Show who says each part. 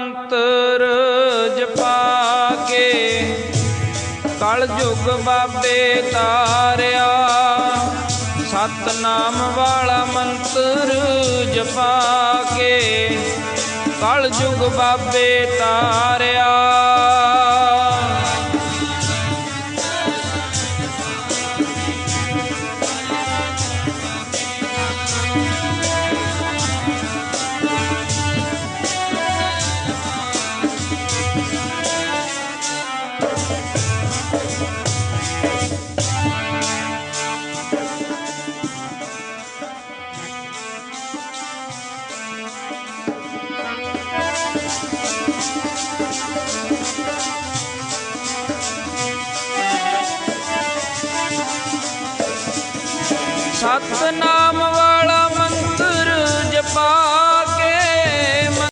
Speaker 1: ਮੰਤਰ ਜਪਾ ਕੇ ਕਲ ਯੁਗ ਬਾਬੇ ਤਾਰਿਆ, ਸਤਨਾਮ ਵਾਲਾ ਮੰਤਰ ਜਪਾ ਕੇ ਕਲ ਯੁਗ ਬਾਬੇ ਤਾਰਿਆ ਸਤਨਾਮ ਵਾਲਾ